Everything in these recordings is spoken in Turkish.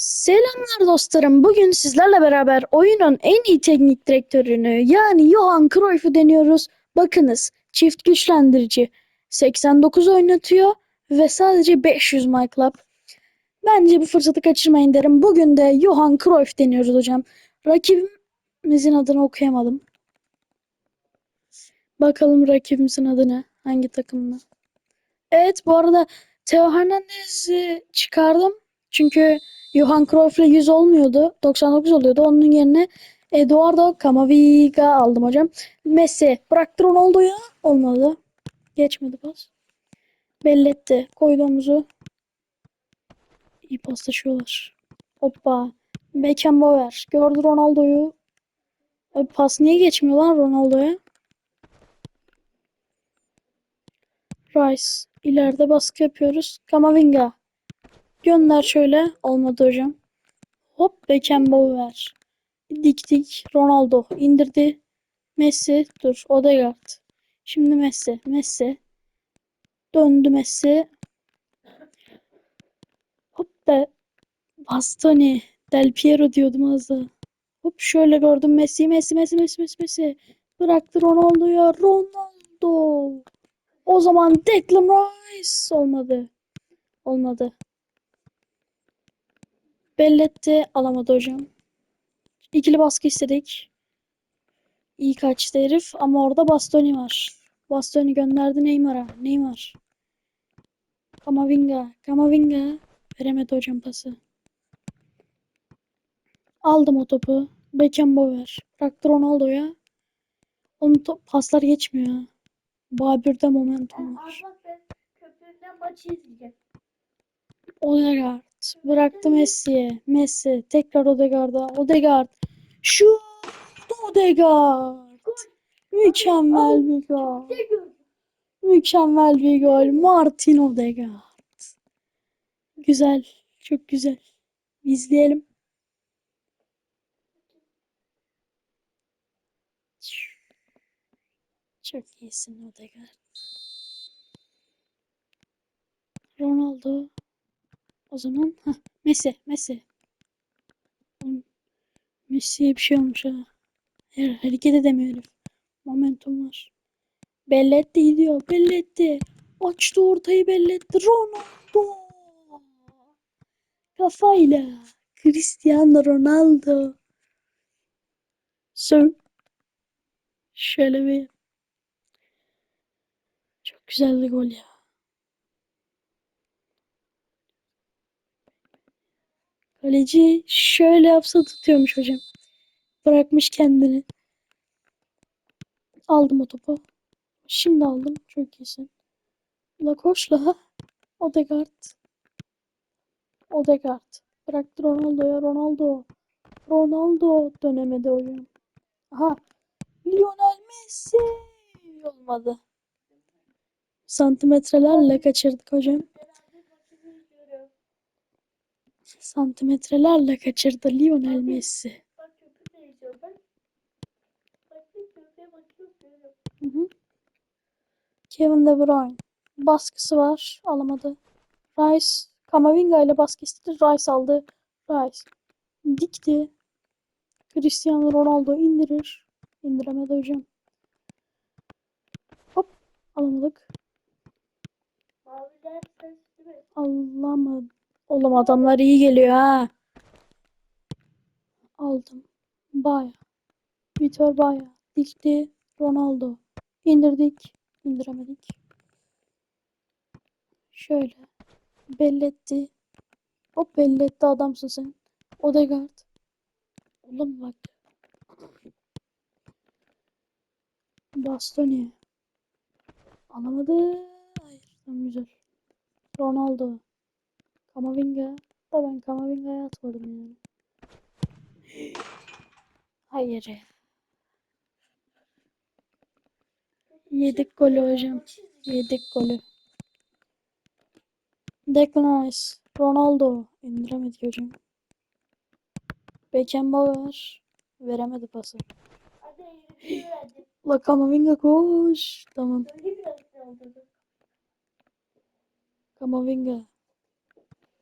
Selamlar dostlarım. Bugün sizlerle beraber oyunun en iyi teknik direktörünü yani Johan Cruyff'u deniyoruz. Bakınız çift güçlendirici 89 oynatıyor ve sadece 500 My Club. Bence bu fırsatı kaçırmayın derim. Bugün de Johan Cruyff deniyoruz hocam. Rakibimizin adını okuyamadım. Bakalım rakibimizin adı ne? Hangi takımda? Evet bu arada Theo Hernandez'i çıkardım. Çünkü Johan Cruyff'la 100 olmuyordu. 99 oluyordu. Onun yerine Eduardo Camavinga aldım hocam. Messi bıraktı Ronaldo'ya. Olmadı. Geçmedi pas. Belletti. Koydu omuzu. İyi paslaşıyorlar. Hoppa. Beckenbauer. Gördü Ronaldo'yu. Abi pas niye geçmiyor lan Ronaldo'ya? Rice. İleride baskı yapıyoruz. Camavinga. Gönder şöyle. Olmadı hocam. Hop Beckenbauer. Dik dik. Ronaldo indirdi. Messi. Dur. Odegaard. Şimdi Messi. Messi. Döndü Messi. Hop da Bastoni. Del Piero diyordum az daha. Hop şöyle gördüm Messi. Messi. Messi. Messi. Messi. Messi. Bıraktı Ronaldo'ya. Ronaldo. O zaman Declan Rice olmadı. Olmadı. Belletti. Alamadı hocam. İkili baskı istedik. İyi kaçtı herif ama orada Bastoni var. Bastoni gönderdi Neymar'a. Neymar. Kamavinga. Kamavinga. Veremedi hocam pası. Aldım o topu. Beckenbauer. Bıraktı Ronaldo'ya. Onun top, paslar geçmiyor. Babür'de momentum var. Köprüden maçı izleyeceğim. Odegaard. Bıraktı Messi'ye. Messi. Tekrar Odegaard'a. Odegaard. Şut. Odegaard. Mükemmel bir gol. Mükemmel bir gol. Martin Odegaard. Güzel. Çok güzel. İzleyelim. Çok iyisin Odegaard. Ronaldo. O zaman heh, Messi. Messi. Messi'ye bir şey olmuş ha. Her, hareket edemiyor. Momentum var. Belletti gidiyor. Belletti. Açtı ortayı belletti. Ronaldo. Kafayla. Cristiano Ronaldo. Sir. Şöyle bir. Çok güzel bir gol ya. Kaleci şöyle yapsa tutuyormuş hocam. Bırakmış kendini. Aldım o topu. Şimdi aldım. Çok iyisin. La koşla. Odegaard. Odegaard. Bıraktı Ronaldo'ya. Ronaldo. Ronaldo dönemedi hocam. Aha. Lionel Messi. Olmadı. Santimetrelerle kaçırdık hocam. Santimetrelerle kaçırdı Lionel Messi. Hı hı. Kevin De Bruyne. Baskısı var. Alamadı. Rice. Kamavinga ile baskı istedi. Rice aldı. Rice. Dikti. Cristiano Ronaldo indirir. İndiremedi hocam. Hop. Alamadık. Maviler sesli mi? Alamadı. Oğlum adamlar iyi geliyor ha. Aldım. Baya. Vitor Baya. Dikti. Ronaldo. İndirdik. İndiremedik. Şöyle. Belletti. Hop belletti adamsın sen. Odegaard. Oğlum bak. Bastoni. Alamadı. Hayır. Güzel. Ronaldo. Kamavinga. Da ben Kamavinga'ya atmadım yani. Hayır. Yedik golü hocam. Yedik golü. Declan Rice. Ronaldo. İndiremedi hocam. Beckenbauer. Veremedi pası. La Kamavinga koş. Tamam. Kamavinga.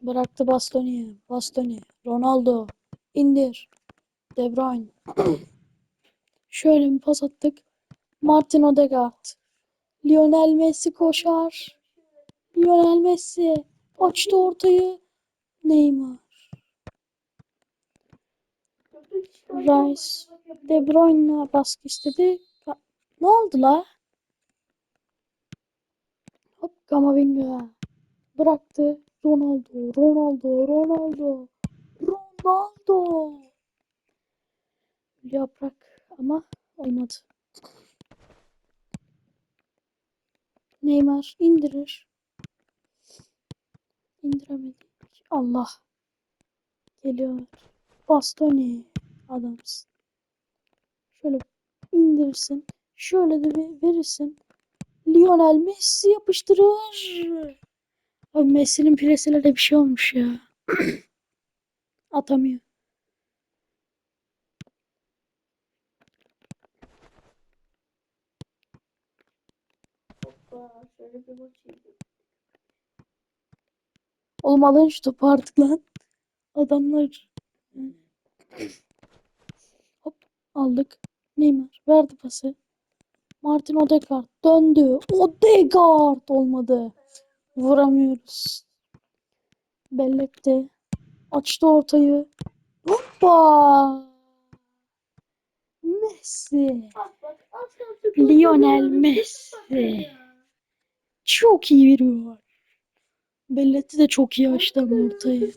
Bıraktı Bastoni'ye. Bastoni. Ronaldo. İndir. De Bruyne. Şöyle bir pas attık. Martin Odegaard. Lionel Messi koşar. Lionel Messi. Açtı ortayı. Neymar. Rice. De Bruyne baskı istedi. Ne oldu la? Hop Kamavinga. Bıraktı. Ronaldo. Ronaldo. Ronaldo. Ronaldo. Yaprak ama olmadı. Neymar indirir. İndiremedi. Allah. Geliyor. Bastoni. Adamsın. Şöyle indirsin. Şöyle de verirsin. Lionel Messi yapıştırır. Abi Messi'nin presine de bir şey olmuş ya. Atamıyor. Oğlum alın şu topu artık lan. Adamlar. Hop aldık. Neymar verdi pası. Martin Odegaard döndü. Odegaard olmadı. Vuramıyoruz. Belletti. Açtı ortayı. Hoppa. Messi. Lionel Messi. Çok iyi bir gol. Belletti de çok iyi açtı ortayı.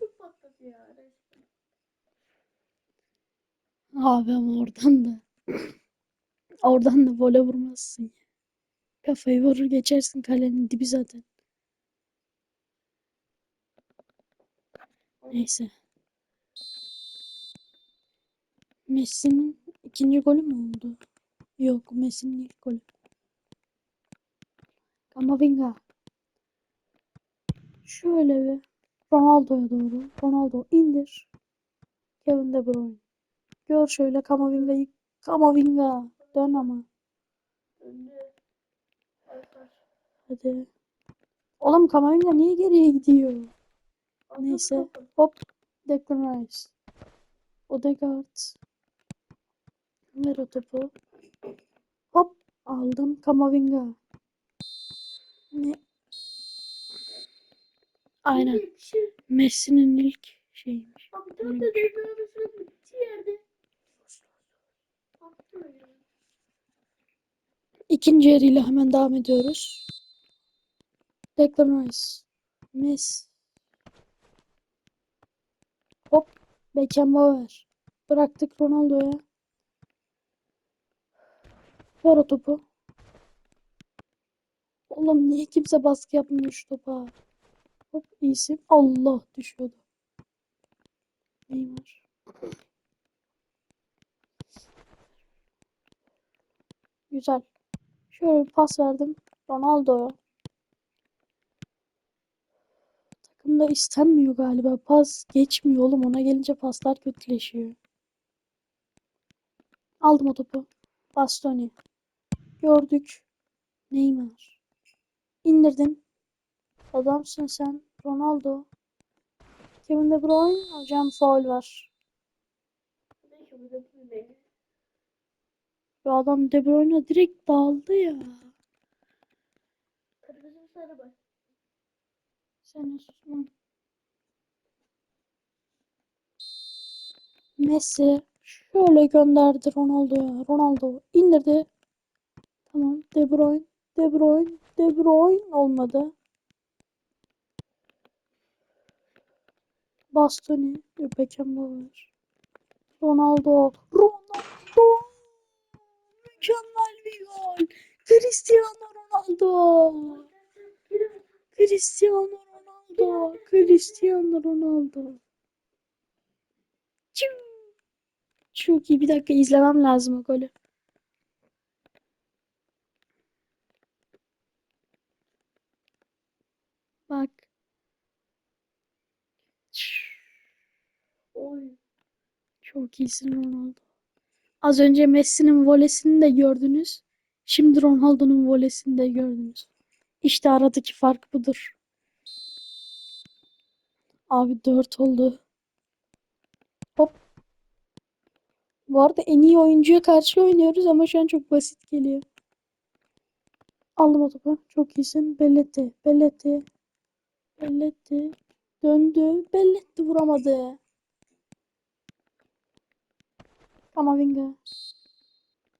Abi ama oradan da oradan da vole vurmazsın. Kafayı vurur geçersin kalenin dibi zaten. Neyse. Messi'nin ikinci golü mü oldu? Yok, Messi'nin ilk golü. Kamavinga. Şöyle bir Ronaldo'ya doğru. Ronaldo indir. Kevin De Bruyne. Gör şöyle Kamavinga'yı. Kamavinga. Dön ama. Hadi. Oğlum Kamavinga niye geriye gidiyor? Neyse. Hop. Declan Rice. Odegaard. Ver o topu. Hop. Aldım. Kamavinga. Ne? Aynen. Bir kişi- Messi'nin ilk şeyiymiş. Abi tam da devre arasında bitti yerde. Attı ya. İkinci yarıyla hemen devam ediyoruz. Declan Rice. Messi. Hop. Beckenbauer. Bıraktık Ronaldo'ya. Ver o topu. Oğlum niye kimse baskı yapmıyor şu topa? Hop iyisin. Allah düşüyordu. Neymar. Güzel. Şöyle bir pas verdim. Ronaldo'ya. Takımda istenmiyor galiba. Pas geçmiyor oğlum. Ona gelince paslar kötüleşiyor. Aldım o topu. Bastoni. Gördük. Neymar. İndirdin. Adamsın sen. Ronaldo. Kevin De Bruyne. Hocam faul var. Bu adam De Bruyne direkt daldı ya. Kırmızı sarı bak. Sen de susma. Messi şöyle gönderdi Ronaldo'ya. Ronaldo indirdi. Tamam. De Bruyne. De Bruyne. De Bruyne olmadı. Bastoni. Beckenbauer. Ronaldo. Ronaldo. Mükemmel bir gol. Cristiano Ronaldo. Cristiano Ronaldo. Cristiano Ronaldo. Çok iyi. Bir dakika izlemem lazım o golü. Bak. Oy. Çok iyisin Ronaldo. Az önce Messi'nin volesini de gördünüz. Şimdi Ronaldo'nun volesini de gördünüz. İşte aradaki fark budur. Abi 4 oldu. Hop. Bu arada en iyi oyuncuya karşı oynuyoruz ama şu an çok basit geliyor. Aldım o topu. Çok iyisin. Belletti. Belletti. Belletti. Döndü. Belletti vuramadı. Kamavinga.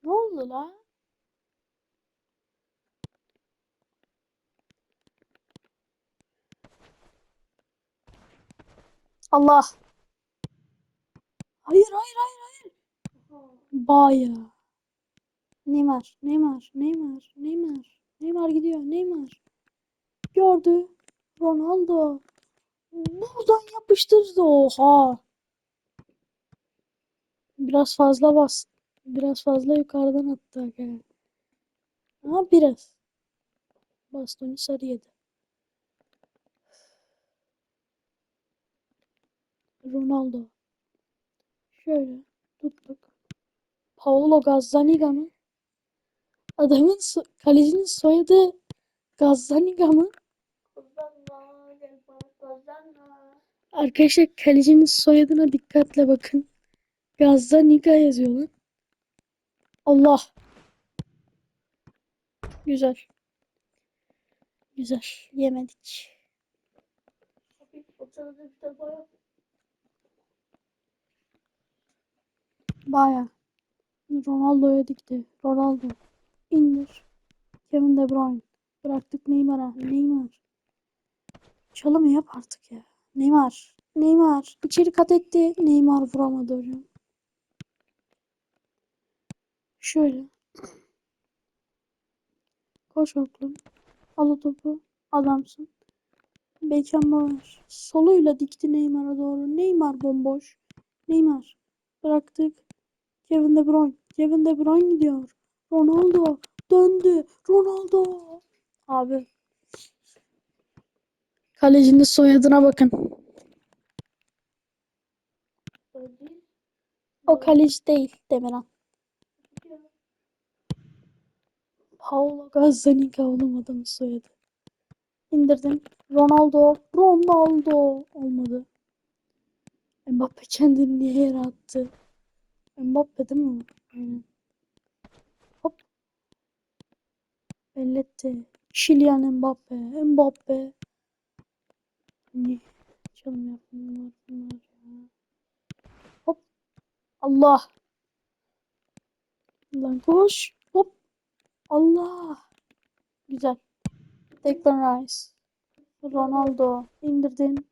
Ne oldu la? Allah. Hayır hayır hayır hayır. Baya. Neymar, Neymar, Neymar, Neymar. Neymar gidiyor, Neymar. Gördü. Ronaldo. Buradan yapıştırdı. Oha. Biraz fazla bas. Biraz fazla yukarıdan attı. aga. Ama biraz. Bastoni sarı yedi. Ronaldo. Şöyle tuttuk. Paolo Gazzaniga mı? Adamın so- kalecinin soyadı Gazzaniga mı? Arkadaşlar kalecinin soyadına dikkatle bakın. Gazzaniga yazıyor lan. Allah. Güzel. Güzel. Yemedik. Abi oturdu bir defa yok. Baya. Ronaldo'ya dikti. Ronaldo. İndir. Kevin De Bruyne. Bıraktık Neymar'a. Neymar. Çalımı yap artık ya. Neymar. Neymar. İçeri kat etti. Neymar vuramadı hocam. Şöyle. Koş oğlum. Al o topu. Adamsın. Beckenbauer. Soluyla dikti Neymar'a doğru. Neymar bomboş. Neymar. Bıraktık. Kevin De Bruyne. Kevin De Bruyne gidiyor. Ronaldo. Döndü. Ronaldo. Abi. Kalecinin soyadına bakın. O kaleci değil Demirhan. Paolo Gazzaniga oğlum adamın soyadı. İndirdim. Ronaldo. Ronaldo. Olmadı. Mbappe kendini niye yere attı? Mbappe değil mi? Aynen. Hop. Belletti. Kylian Mbappe. Mbappe. Niye? Çalım yapmıyorlar bunlar ya. Hop. Allah. Lan koş. Hop. Allah. Güzel. Declan Rice. Ronaldo. indirdin.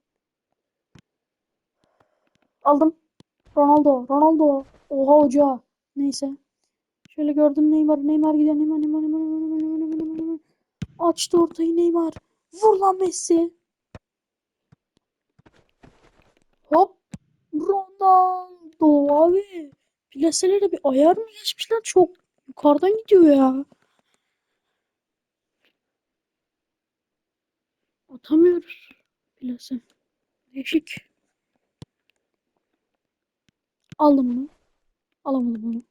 Aldım. Ronaldo. Ronaldo. Oha hoca. Neyse. Şöyle gördüm Neymar. Neymar gidiyor. Neymar Neymar Neymar Neymar Neymar Neymar Neymar. Neymar. Açtı ortayı Neymar. Vur lan Messi. Hop. Ronaldo abi. Plaselere bir ayar mı geçmişler? Çok yukarıdan gidiyor ya. Atamıyoruz. Plase. Değişik. Aldım bunu. Alamadım bunu.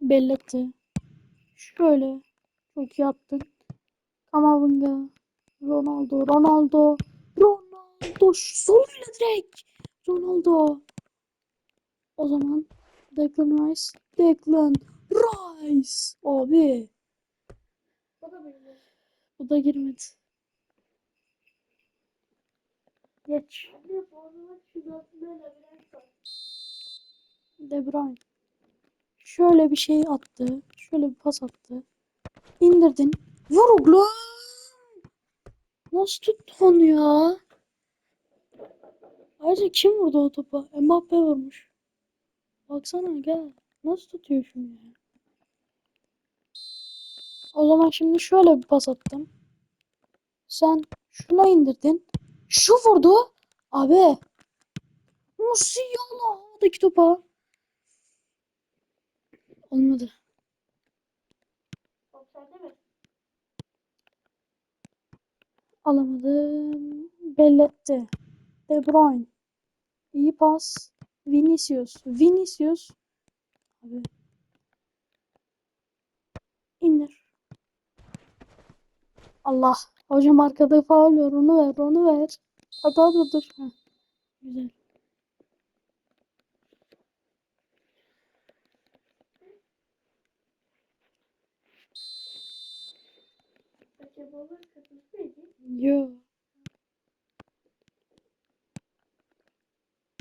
Belletti. Şöyle. Çok iyi attın. Kamavinga. Ronaldo. Ronaldo. Ronaldo. Soluyla direkt. Ronaldo. O zaman Declan Rice. Declan Rice. Abi. O da benim. Bu da girmedi. Geç. De Bruyne. Şöyle bir şey attı. Şöyle bir pas attı. İndirdin. Vur oğlum. Nasıl tuttu onu ya? Ayrıca kim vurdu o topa? Mbappe vurmuş. Baksana gel. Nasıl tutuyor şunu ya? O zaman şimdi şöyle bir pas attım. Sen şuna indirdin. Şu vurdu. Abi. Musiala havadaki topa. Olmadı. Alamadım. Belletti. De Bruyne. İyi pas. Vinicius. Vinicius. Abi Allah. Hocam arkada faul var. Onu ver. Onu ver. Hata dur dur. Heh. Güzel. Yo.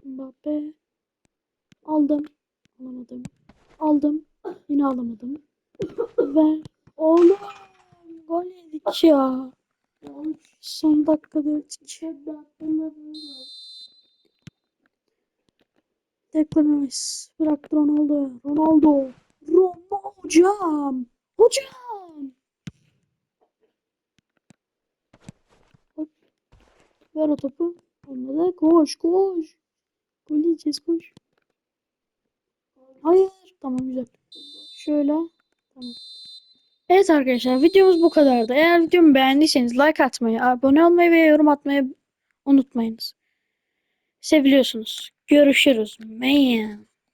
Mbappe. Aldım. Alamadım. Aldım. Yine alamadım. Ver. Oğlum. Gol yedik ya. Son dakikada 4-2. Hep aklımda böyle var. Declan Rice. Bırak Ronaldo. Ronaldo. Ronaldo hocam. Hocam. Ver o topu. Olmadı. Koş koş. Gol yiyeceğiz koş. Hayır. Tamam güzel. Şöyle. Tamam. Evet arkadaşlar videomuz bu kadardı. Eğer videomu beğendiyseniz like atmayı, abone olmayı ve yorum atmayı unutmayınız. Seviliyorsunuz. Görüşürüz. Man.